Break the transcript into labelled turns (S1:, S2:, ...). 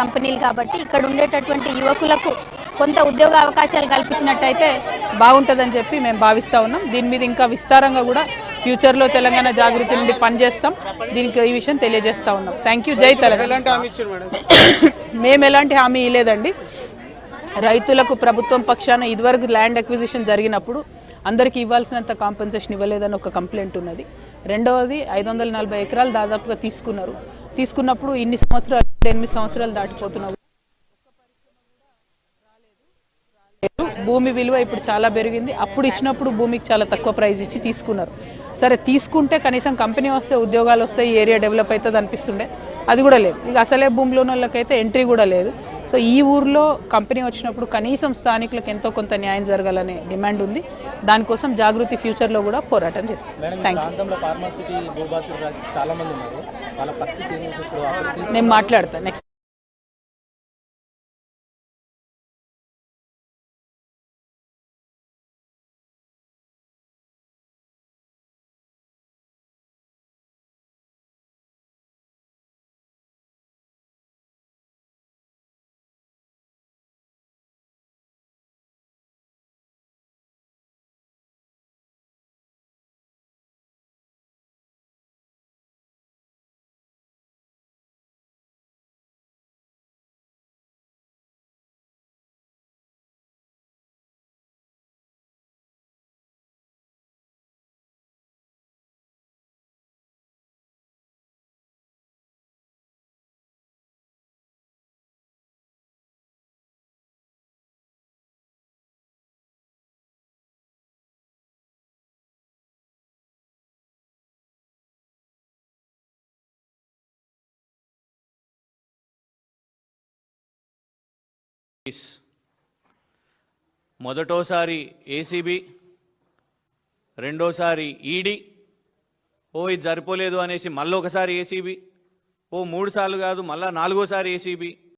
S1: కంపెనీలు కాబట్టి ఇక్కడ ఉండేటటువంటి యువకులకు కొంత ఉద్యోగ అవకాశాలు కల్పించినట్టయితే
S2: బాగుంటుందని చెప్పి మేము భావిస్తూ ఉన్నాం. దీని మీద ఇంకా విస్తారంగా కూడా ఫ్యూచర్లో తెలంగాణ జాగృతి నుండి పనిచేస్తాం. దీనికి ఈ విషయం తెలియజేస్తా ఉన్నాం. థ్యాంక్ యూ జై తెలంగాణ. మేము ఎలాంటి హామీ ఇవ్వలేదండి రైతులకు ప్రభుత్వం పక్షాన ఇదివరకు ల్యాండ్ అక్విజిషన్ జరిగినప్పుడు అందరికీ ఇవ్వాల్సినంత కాంపెన్సేషన్ ఇవ్వలేదని ఒక కంప్లైంట్ ఉన్నది. రెండవది ఐదు వందల నలభై ఎకరాలు దాదాపుగా తీసుకున్నారు. తీసుకున్నప్పుడు ఇన్ని సంవత్సరాలు ఎనిమిది సంవత్సరాలు దాటిపోతున్నావు. భూమి విలువ ఇప్పుడు చాలా పెరిగింది. అప్పుడు ఇచ్చినప్పుడు భూమికి చాలా తక్కువ ప్రైస్ ఇచ్చి తీసుకున్నారు. సరే తీసుకుంటే కనీసం కంపెనీ వస్తే ఉద్యోగాలు వస్తాయి ఈ ఏరియా డెవలప్ అవుతుంది అనిపిస్తుండే. అది కూడా లేదు. ఇక అసలే భూమిలో వాళ్ళకైతే ఎంట్రీ కూడా లేదు. సో ఈ ఊర్లో కంపెనీ వచ్చినప్పుడు కనీసం స్థానికులకు ఎంతో కొంత న్యాయం జరగాలనే డిమాండ్ ఉంది. దానికోసం జాగృతి ఫ్యూచర్లో కూడా పోరాటం చేస్తాం థ్యాంక్ యూ
S3: ప్రాంతంలో ఫార్మాసిటీ భూభాగ్యులు
S4: మొదటోసారి ఏసీబీ రెండోసారి ఈడీ ఓ ఇది సరిపోలేదు అనేసి మళ్ళీ ఒకసారి ఏసీబీ ఓ మూడు సార్లు కాదు మళ్ళా నాలుగోసారి ఏసీబీ